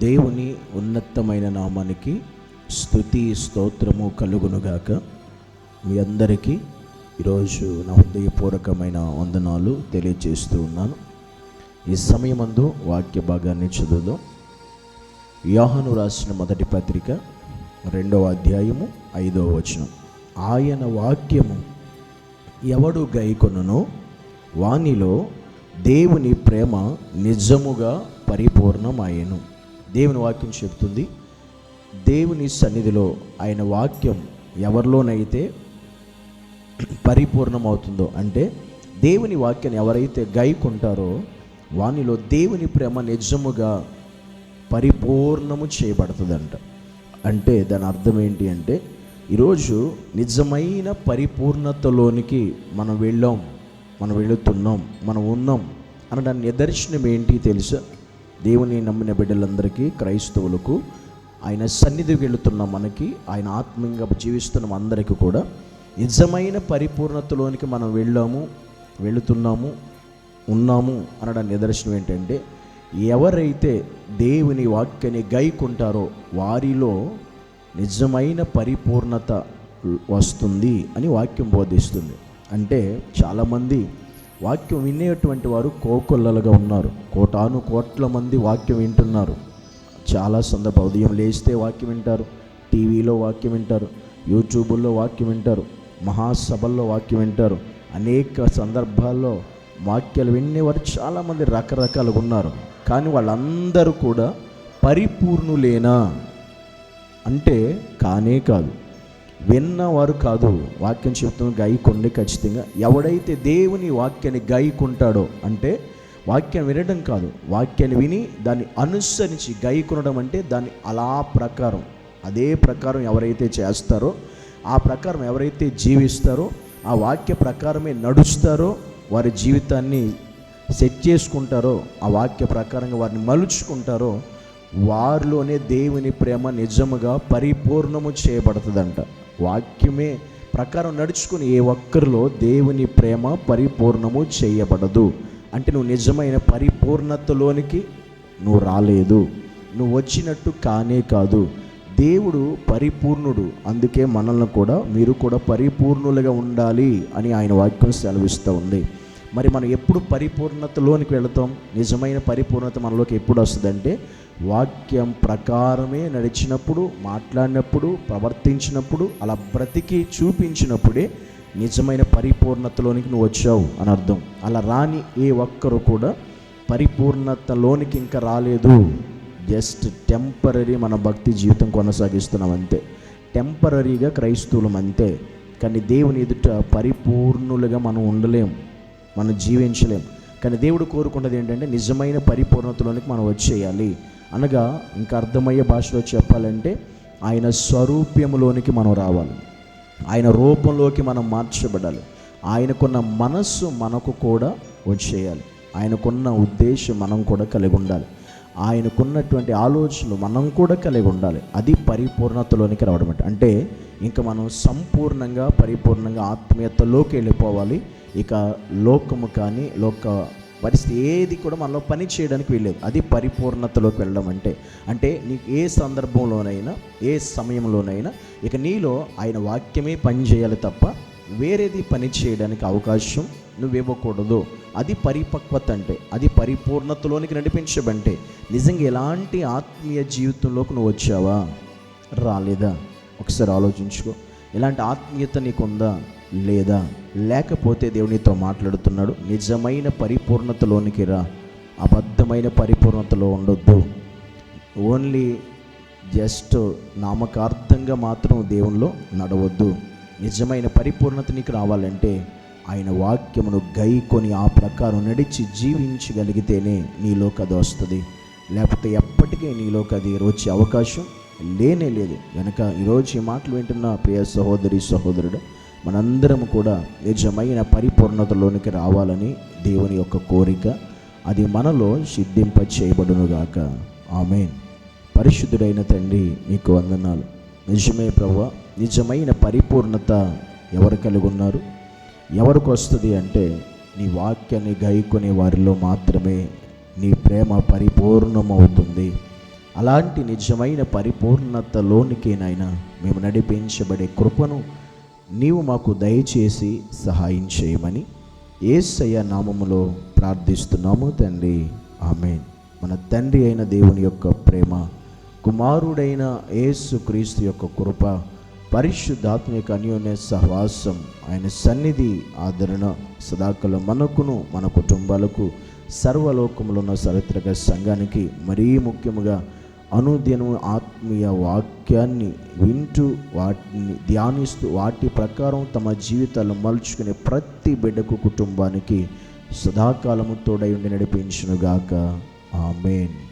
దేవుని ఉన్నతమైన నామానికి స్థుతి స్తోత్రము కలుగునుగాక. మీ అందరికీ ఈరోజు నా హృదయపూర్వకమైన వందనాలు తెలియజేస్తూ ఉన్నాను. ఈ సమయమందు వాక్య భాగాన్ని చదువుదాం. యోహను రాసిన మొదటి పత్రిక రెండవ అధ్యాయము ఐదవ వచనం. ఆయన వాక్యము ఎవడు గైకొనునో వానిలో దేవుని ప్రేమ నిజముగా పరిపూర్ణమాయెను. దేవుని వాక్యం చెప్తుంది దేవుని సన్నిధిలో ఆయన వాక్యం ఎవరిలోనైతే పరిపూర్ణమవుతుందో అంటే దేవుని వాక్యాన్ని ఎవరైతే గైకుంటారో వానిలో దేవుని ప్రేమ నిజముగా పరిపూర్ణము చేయబడుతుందంట. అంటే దాని అర్థం ఏంటి అంటే ఈరోజు నిజమైన పరిపూర్ణతలోనికి మనం వెళ్ళాం మనం వెళుతున్నాం మనం ఉన్నాం అనడానికి నిదర్శనం ఏంటి తెలుసా? దేవుని నమ్మిన బిడ్డలందరికీ క్రైస్తవులకు ఆయన సన్నిధికి వెళుతున్న మనకి ఆయన ఆత్మీయంగా జీవిస్తున్న అందరికీ కూడా నిజమైన పరిపూర్ణతలోనికి మనం వెళ్ళాము వెళుతున్నాము ఉన్నాము అనడానికి నిదర్శనం ఏంటంటే ఎవరైతే దేవుని వాక్యాన్ని గైకుంటారో వారిలో నిజమైన పరిపూర్ణత వస్తుంది అని వాక్యం బోధిస్తుంది. అంటే చాలామంది వాక్యం వినేటువంటి వారు కోకొల్లలుగా ఉన్నారు. కోటాను కోట్ల మంది వాక్యం వింటున్నారు. చాలా సందర్భ ఉదయం లేస్తే వాక్యం వింటారు. టీవీలో వాక్యం వింటారు. యూట్యూబుల్లో వాక్యం వింటారు. మహాసభల్లో వాక్యం వింటారు. అనేక సందర్భాల్లో వాక్యాలు వినేవారు. చాలామంది రకరకాలుగా ఉన్నారు. కానీ వాళ్ళందరూ కూడా పరిపూర్ణులేనా? అంటే కానే కాదు. విన్నవారు కాదు. వాక్యం చెప్తున్న గాయకుండే ఖచ్చితంగా. ఎవడైతే దేవుని వాక్యాన్ని గాయకుంటాడో అంటే వాక్యం వినడం కాదు. వాక్యాన్ని విని దాన్ని అనుసరించి గాయకొనడం అంటే దాన్ని అలా ప్రకారం అదే ప్రకారం ఎవరైతే చేస్తారో ఆ ప్రకారం ఎవరైతే జీవిస్తారో ఆ వాక్య ప్రకారమే నడుస్తారో వారి జీవితాన్ని సెట్ చేసుకుంటారో ఆ వాక్య ప్రకారంగా వారిని మలుచుకుంటారో వారిలోనే దేవుని ప్రేమ నిజముగా పరిపూర్ణము చేయబడుతుందంట. వాక్యమే ప్రకారం నడుచుకుని ఏ ఒక్కరిలో దేవుని ప్రేమ పరిపూర్ణము చేయబడదు. అంటే నువ్వు నిజమైన పరిపూర్ణతలోనికి నువ్వు రాలేదు. నువ్వు వచ్చినట్టు కానే కాదు. దేవుడు పరిపూర్ణుడు. అందుకే మనల్ని కూడా మీరు కూడా పరిపూర్ణులుగా ఉండాలి అని ఆయన వాక్యం సెలవిస్తూ ఉంది. మరి మనం ఎప్పుడు పరిపూర్ణతలోనికి వెళతాం? నిజమైన పరిపూర్ణత మనలోకి ఎప్పుడు వస్తుందంటే వాక్యం ప్రకారమే నడిచినప్పుడు మాట్లాడినప్పుడు ప్రవర్తించినప్పుడు అలా బ్రతికి చూపించినప్పుడే నిజమైన పరిపూర్ణతలోనికి నువ్వు వచ్చావు అని అర్థం. అలా రాని ఏ ఒక్కరు కూడా పరిపూర్ణతలోనికి ఇంకా రాలేదు. జస్ట్ టెంపరీ మన భక్తి జీవితం కొనసాగిస్తున్నాం అంతే. టెంపరీగా క్రైస్తవులం అంతే. కానీ దేవుని ఎదుట పరిపూర్ణులుగా మనం ఉండలేం. మనం జీవించలేం. కానీ దేవుడు కోరుకున్నది ఏంటంటే నిజమైన పరిపూర్ణతలోనికి మనం వచ్చేయాలి. అనగా ఇంకా అర్థమయ్యే భాషలో చెప్పాలంటే ఆయన స్వరూప్యములోనికి మనం రావాలి. ఆయన రూపంలోకి మనం మార్చబడాలి. ఆయనకున్న మనస్సు మనకు కూడా వచ్చేయాలి. ఆయనకున్న ఉద్దేశం మనం కూడా కలిగి ఉండాలి. ఆయనకున్నటువంటి ఆలోచనలు మనం కూడా కలిగి ఉండాలి. అది పరిపూర్ణతలోనికి రావడం అంటే అంటే ఇంకా మనం సంపూర్ణంగా పరిపూర్ణంగా ఆత్మీయతలోకి వెళ్ళిపోవాలి. ఇక లోకము కానీ లోక పరిస్థితి ఏది కూడా మనలో పని చేయడానికి వెళ్ళేది అది పరిపూర్ణతలోకి వెళ్ళడం అంటే అంటే నీకు ఏ సందర్భంలోనైనా ఏ సమయంలోనైనా ఇక నీలో ఆయన వాక్యమే పని చేయాలి తప్ప వేరేది పని చేయడానికి అవకాశం నువ్వివ్వకూడదు. అది పరిపక్వత అంటే అది పరిపూర్ణతలోనికి నడిపించబంటే నిజంగా ఎలాంటి ఆత్మీయ జీవితంలోకి నువ్వు వచ్చావా? రాలేదా? ఒకసారి ఆలోచించుకో. ఇలాంటి ఆత్మీయత నీకుందా? లేదా? లేకపోతే దేవునితో మాట్లాడుతున్నాడు? నిజమైన పరిపూర్ణతలోనికి రా. అబద్ధమైన పరిపూర్ణతలో ఉండొద్దు. ఓన్లీ జస్ట్ నామకార్థంగా మాత్రం దేవునిలో నడవద్దు. నిజమైన పరిపూర్ణత నీకు రావాలంటే ఆయన వాక్యమును గైకొని ఆ ప్రకారం నడిచి జీవించగలిగితేనే నీలోకి అది వస్తుంది. లేకపోతే ఎప్పటికీ నీలోకి అది వచ్చే అవకాశం లేనే లేదు. వెనక ఈరోజు ఈ మాటలు వింటున్న ప్రియ సహోదరి సహోదరుడు మనందరం కూడా నిజమైన పరిపూర్ణతలోనికి రావాలని దేవుని యొక్క కోరిక అది మనలో సిద్ధింప చేయబడునుగాక ఆమె పరిశుద్ధుడైన తండ్రి నీకు వందనాలు. నిజమే ప్రభు నిజమైన పరిపూర్ణత ఎవరు కలిగి ఉన్నారు? ఎవరికి వస్తుంది అంటే నీ వాక్యాన్ని గైకొనే వారిలో మాత్రమే నీ ప్రేమ పరిపూర్ణమవుతుంది. అలాంటి నిజమైన పరిపూర్ణతలోనికి నాయన మేము నడిపించబడే కృపను నీవు మాకు దయచేసి సహాయం చేయమని ఏసయ్య నామములో ప్రార్థిస్తున్నాము తండ్రి. ఆమెన్. మన తండ్రి అయిన దేవుని యొక్క ప్రేమ కుమారుడైన యేసు క్రీస్తు యొక్క కృప పరిశుద్ధాత్మిక అన్యోన్య సహవాసం ఆయన సన్నిధి ఆదరణ సదాకల మనకును మన కుటుంబాలకు సర్వలోకములో ఉన్న చారిత్రక సంఘానికి మరీ ముఖ్యముగా అనుదినము ఆత్మీయ వాక్యాన్ని వింటూ వాటిని ధ్యానిస్తూ వాటి ప్రకారం తమ జీవితాలు మలుచుకునే ప్రతి బిడ్డకు కుటుంబానికి సదాకాలము తోడై ఉండి నడిపించునుగాక. ఆమెన్.